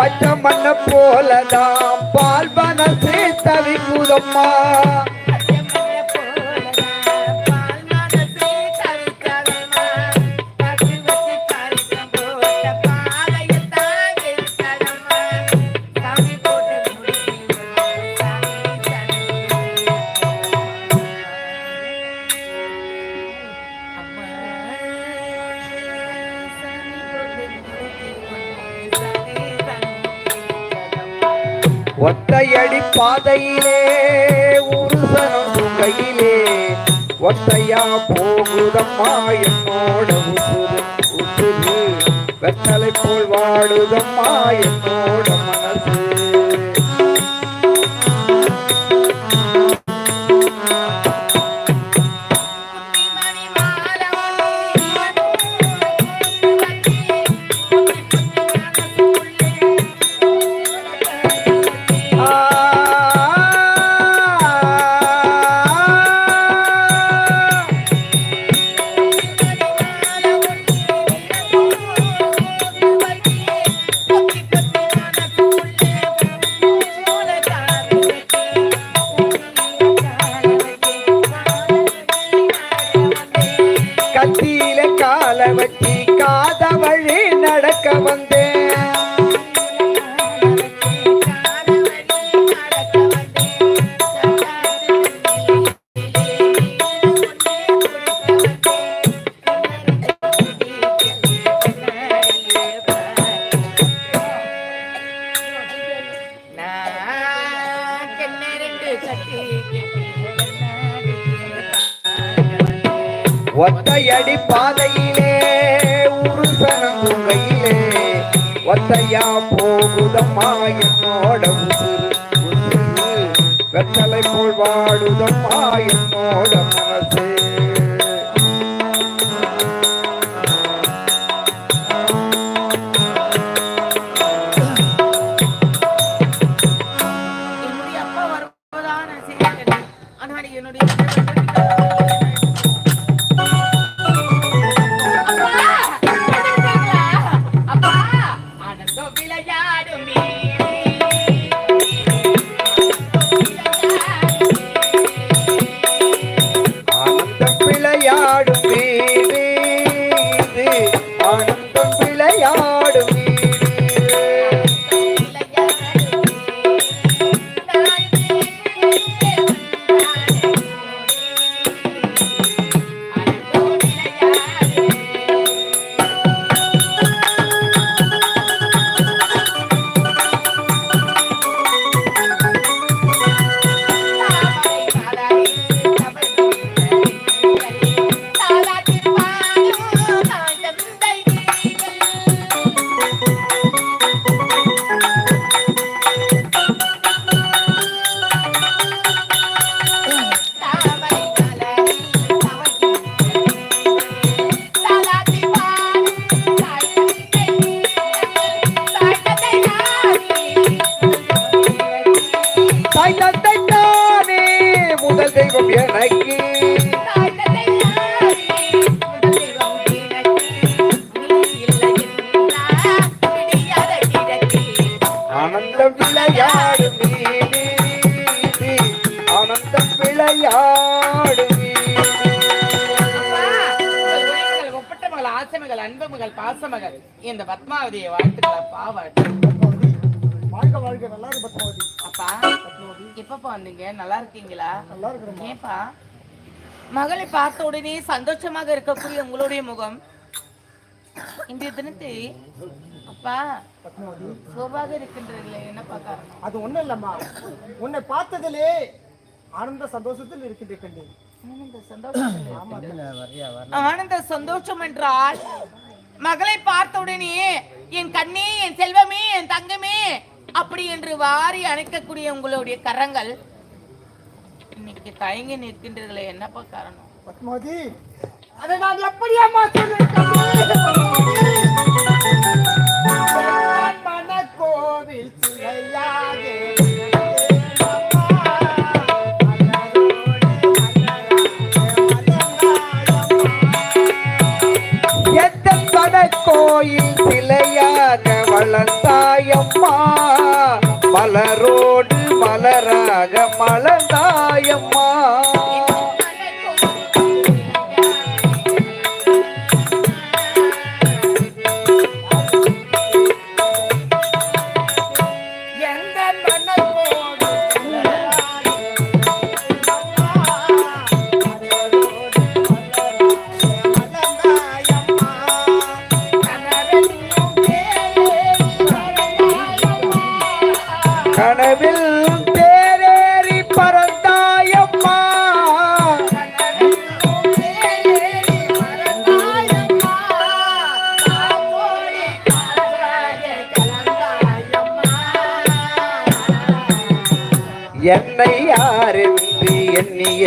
பச்சை மண்ண போலதான் பால் மனசு தவிக்குதம்மா ஒத்தையடி பாதையிலே உருசனம் கையிலே. ஒத்தையா போகுதம்மா என்னோட உசுறு உசுறு. வெத்தலை போல் வாடுதம்மா என்னோட மனசு. ஒத்தையடி அன்பு மகள் பாசமகள் இந்த பத்மாவதியை வாழ்த்துக்கள் அப்பா வாழ்த்து வாழ்க வாழ்க நல்லா இருக்கு பத்மாவதி. அப்பா எப்பப்பா வந்தீங்க? நல்லா இருக்கீங்களா? நல்லா இருக்கிறோம் ஏப்பா மகளை பார்த்த உடனே சந்தோஷமாக இருக்கக்கூடிய உங்களுடைய முகம். இன்றைய தினத்தை அப்பா பத்மாவதி. சோபாக இருக்கின்றீர்களே என்னப்பா காரணம் அது ஒண்ணும் இல்லம்மா. உன்னை பார்த்ததிலே ஆனந்த சந்தோஷத்தில் இருக்கின்ற கண்டேன் ஆனந்த சந்தோஷம். இல்லை. ஆனந்த சந்தோஷம் என்றால் மகளை பார்த்த உடனே என் கண்ணே என் செல்வமே என் தங்கமே அப்படி என்று வாரி அணைக்கக்கூடிய உங்களுடைய கரங்கள் இன்னைக்கு தயங்கி நிற்கின்றீர்களே. என்னப்பா காரணம்? பத்மாவதி அதை நான் எப்படி அம்மா கோவில் சிலையாக கோயில் சிலையாக வளர்ந்தாயம்மா. மலரோடு மலராக மலர்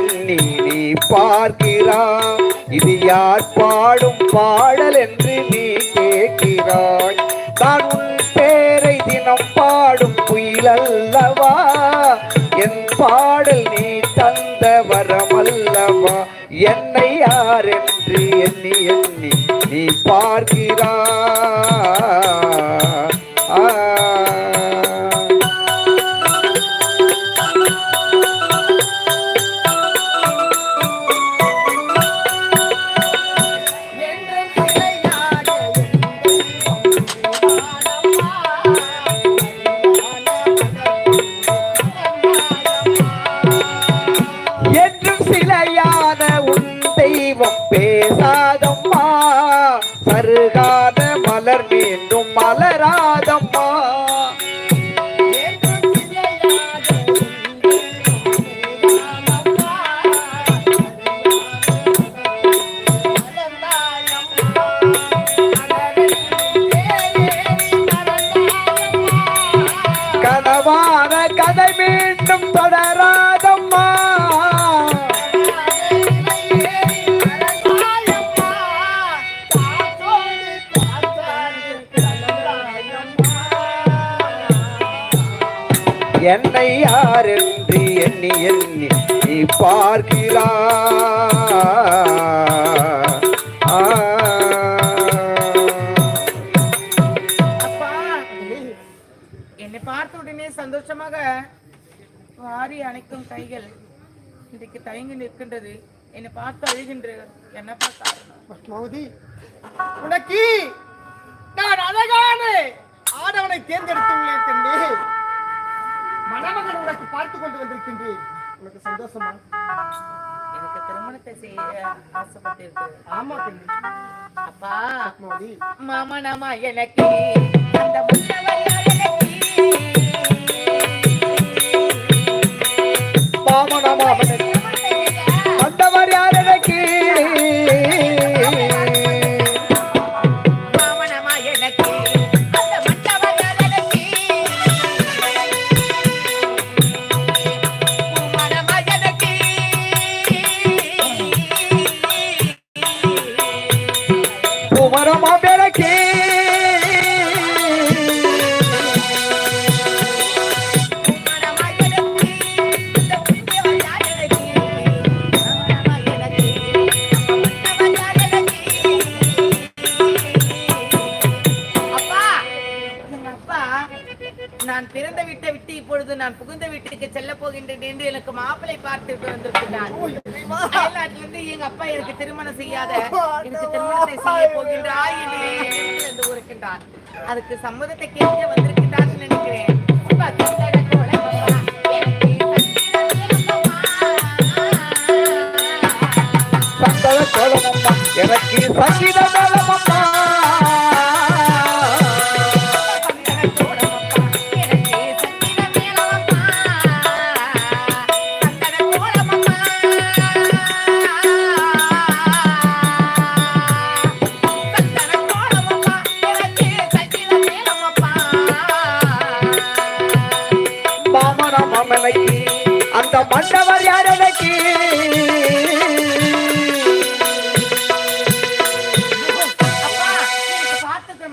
எண்ணி நீ பார்க்கிறாய். இது யார் பாடும் பாடல் என்று நீ கேட்கிறாய். தான் உன் பேரை தினம் பாடும் புயல் அல்லவா என் பாடல் நீ தந்த வரமல்லவா. என்னை யார் என்று எண்ணி எண்ணி நீ பார்க்கிறாய். দুর্গা என்னை யார் என்று எண்ணி எண்ணி நீ. அப்பா என்னை பார்த்த உடனே சந்தோஷமாக வாரி அணைக்கும் கைகள் இன்றைக்கு தயங்கி நிற்கின்றது. என்னை பார்த்து அழுகின்றது என்னப்பா காரணம்? உனக்கு நான் அழகான ஆடவனை தேர்ந்தெடுத்துள்ளேன் கண்ணே மணமகன் உனக்கு பார்த்து கொண்டு வந்திருக்கின்றேன். உனக்கு சந்தோஷமா? எனக்கு திருமணத்தை செய்ய ஆசைப்பட்டிருக்கு. ஆமா கண்ணே அப்பா பத்மாவதி. மாமா நாமா எனக்கு அந்த எனக்கு. மாமன திருப்பி பார்த்துட்டு வந்திருக்கிறார். அயல்நாட்டிலிருந்து எங்க அப்பா எனக்கு திருமணம் செய்யாத எனக்கு திருமணத்தை செய்ய போகின்றாய் என்று என்று அதுக்கு சம்மதத்தை கேட்க வந்திருக்கிறார் நினைக்கிறேன். எனக்கு சந்தன கோலமம்மா அந்த மண்டவர் யார் எனக்கு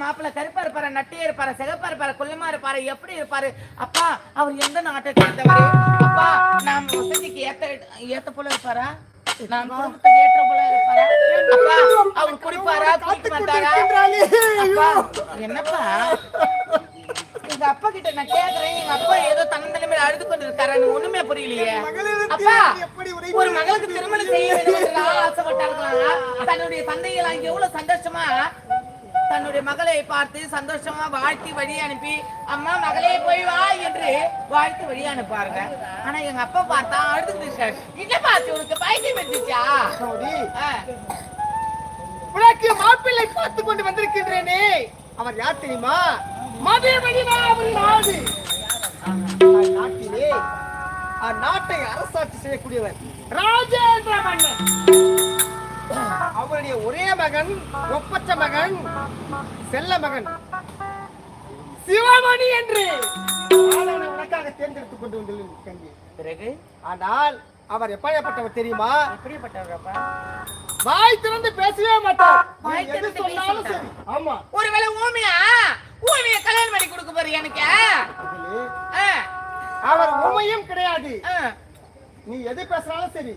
மாப்பிள்ள கருப்பா இருப்பாரு நட்டையா இருப்பாரு சிகப்பா இருப்பாரு குள்ளமா இருப்பாரு எப்படி இருப்பாரு? அப்பா அவர் எந்த நாட்டை சேர்ந்தவர்? அப்பா நாம் வசதிக்கு ஏத்த ஏத்த போல இருப்பாரா? நான் குடும்பத்துக்கு ஏற்ற போல இருப்பாரா? அப்பா அவர் குடிப்பாரா? குடிக்க மாட்டாரா? அப்பா என்னப்பா? எங்க அப்பா கிட்ட நான் கேக்குறேன். எங்க அப்பா ஏதோ தன்னந்தனிமையில அழுது கொண்டு இருக்காரு ஒண்ணுமே புரியலையே. அப்பா ஒரு மகளுக்கு திருமணம் செய்ய வேண்டும் என்று ஆசைப்பட்டார்களா? தன்னுடைய தந்தைகள் அங்கே எவ்வளவு சந்தோஷமா? தன்னுடைய மகளை பார்த்து சந்தோஷமா வாழ்த்தி வழி அனுப்பி அம்மா மகளே போய் வா என்று வாழ்த்து வழி அனுப்பாருங்க. ஆனா எங்க அப்பா பார்த்தா அழுதுட்டு இருக்காரு. என்ன பார்த்து உனக்கு பைத்தியம் வந்துச்சா உனக்கு மாப்பிள்ளை பார்த்து கொண்டு வந்திருக்கின்றேனே. அவர் யார் தெரியுமா? நாட்டிலே அந்நாட்டை அரசாட்சி செய்யக்கூடியவர் ராஜேந்திர மன்னன். அவருடைய ஒரே மகன் ஒப்பற்ற மகன் செல்ல மகன். சிவமணி என்று. உனக்காக தேர்ந்தெடுத்துக் கொண்டு வந்துள்ளேன் பிறகு? ஆனால் அவர் எப்படிப்பட்டவர் தெரியுமா? எப்படிப்பட்டவரப்பா? வாய் திறந்து பேசவே மாட்டார். வாய் திறந்து சொன்னாலும் பேச சரி. ஆமா. ஒருவேளை ஊமியா ஊமிய கல்யாணம் பண்ணி கொடுக்க போற எனக்கு? அவர் உண்மையும் கிடையாது. நீ எது பேசினாலும் சரி.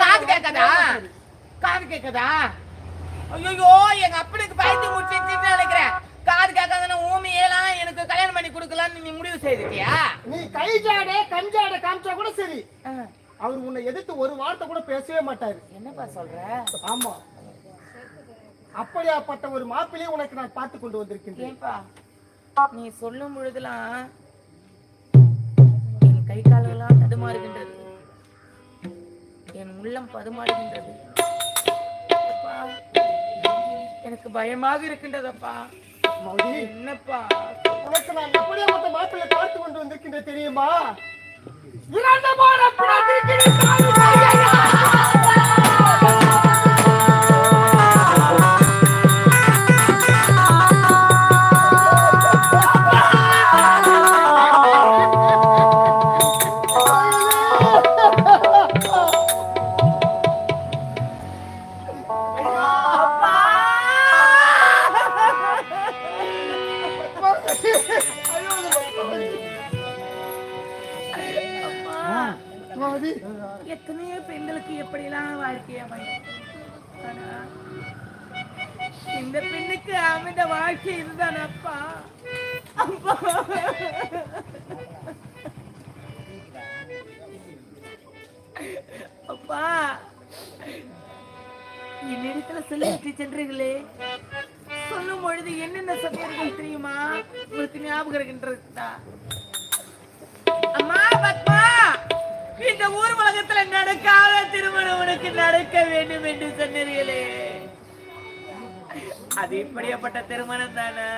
காது கேட்கதா. காது கேட்கதா? ஐயோ எங்க அப்பனுக்கு பயந்து முடிச்சிருச்சுன்னு நினைக்கிறேன் காது கேட்காதன ஊமியெல்லாம் எனக்கு கல்யாணம் பண்ணி கொடுக்கலாம்னு நீ முடிவு செய்துட்டியா? நீ கை ஜாட கண் ஜாட காமிச்சா கூட சரி. அவர் உன்னை எதிர்த்து ஒரு வார்த்தை கூட பேசவே மாட்டாரு. என்னப்பா சொல்ற? ஆமா. அப்படியாப்பட்ட ஒரு மாப்பிள்ளையை உனக்கு நான் பார்த்து கொண்டு வந்திருக்கின்றேன். ஏன்பா? நீ சொல்லும் பொழுதெல்லாம் என் கை கால்களாம் தடுமாறுகின்றது. என் உள்ளம் பதுமாறுகின்றது. எனக்கு பயமாக இருக்கின்றதப்பா. என்னப்பா? உனக்கு நான் எப்படியாப்பட்ட மாப்பிள்ளை பார்த்து கொண்டு வந்திருக்கின்றேன் தெரியுமா? இறந்து போன எத்தனையோ பெண்களுக்கு எப்படிலாம் வாழ்க்கை இந்த பெண்ணுக்கு அமைந்த வாழ்க்கை இதுதான் அப்பா. அப்பா அப்பா என்னிடத்துல சொல்லிட்டு சென்றீர்களே. சொல்லும் பொழுது என்னென்ன சொன்னீர்கள் தெரியுமா? உங்களுக்கு ஞாபகம் இருக்கின்றதா? அம்மா பத்மா! இந்த ஊர் உலகத்துல நடக்காத திருமணம் உனக்கு நடக்க வேண்டும் என்று சொன்னீர்களே. அது இப்படியாப்பட்ட திருமணம் தானே?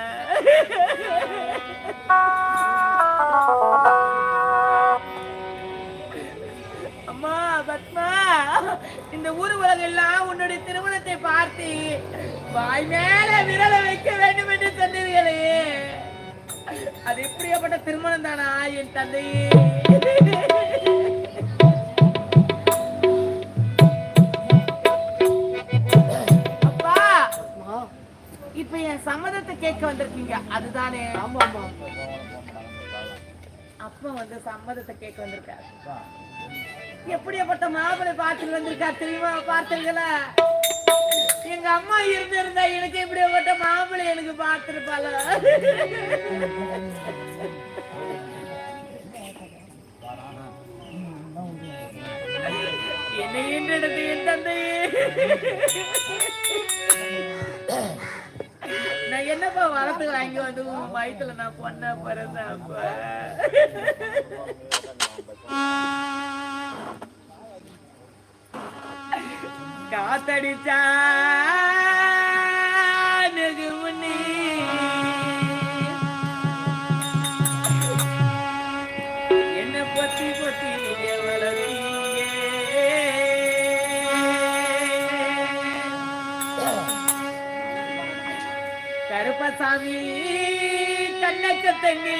அம்மா பத்மா இந்த ஊர் உலகம் எல்லாம் உன்னுடைய திருமணத்தை பார்த்து வாய் மேல விரலை வைக்க வேண்டும் என்று சொன்னீர்களே. அது எப்படியாப்பட்ட திருமணம் தானா என் தந்தையே? என் சம்மதத்தை கேட்க வந்திருக்கீங்க. அதுதானே. ஆமா ஆமா அப்பா வந்து சம்மதத்தை கேட்க வந்திருக்காரு. எப்படியாப்பட்ட மாப்பிளை பார்த்துட்டு வந்திருக்காரு தெரியுமா? பார்த்தீங்களா? எங்க அம்மா இருந்திருந்தா எனக்கு எப்படியாப்பட்ட மாப்பிளை எனக்கு பார்த்திருப்பாள? என்னை என்றெடுத்து என் தந்தையே. நான் என்னப்பா வரத்துக்கு வாங்கி வந்து உன் வயிற்றுல நான் பொண்ணா பிறந்தப்ப காத்தடிச்சா தங்கி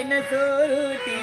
என்ன சோறுட்டி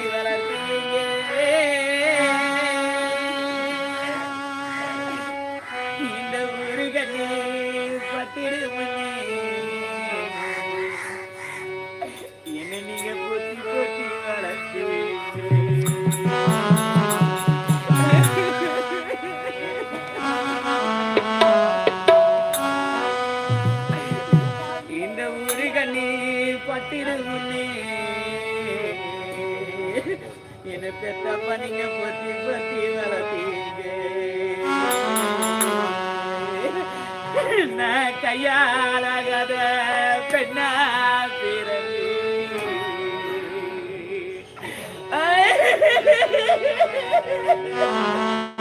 கையாலாகாத பெண்ணா பிறந்து. என்ன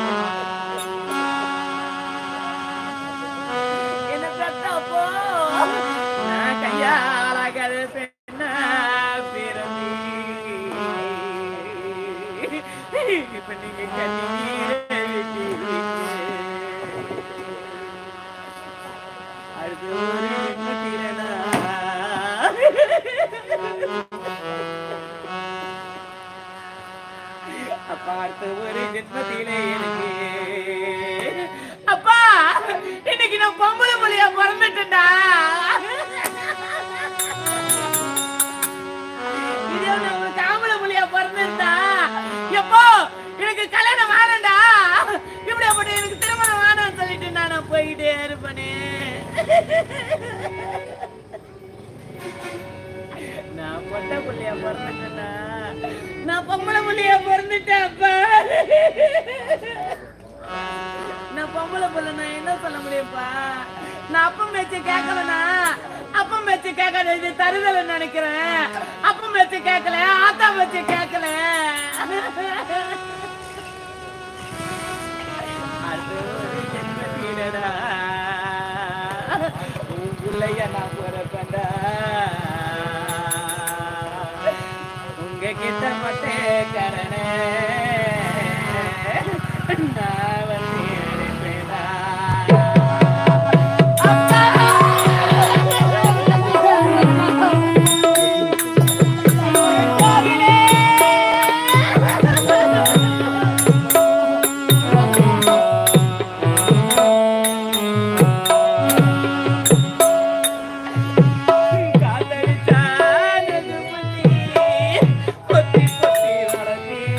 நான் பொட்டை புள்ளையா பிறந்துட்டேனா? நான் பொம்பளை புள்ளையா பிறந்துட்டேன் அப்பா. நான் பொம்பளை புள்ள நான் என்ன சொல்ல முடியும்ப்பா? நான் அப்பம் பேச்சு கேட்கலனா? அப்பம் பேச்சு கேட்கல இது தருதலை நினைக்கிறேன். அப்பம் பேச்சு கேட்கல ஆத்தா பேச்சு கேட்கல. அது ஒரு பிள்ளைய நான் பிறப்பேன்டா?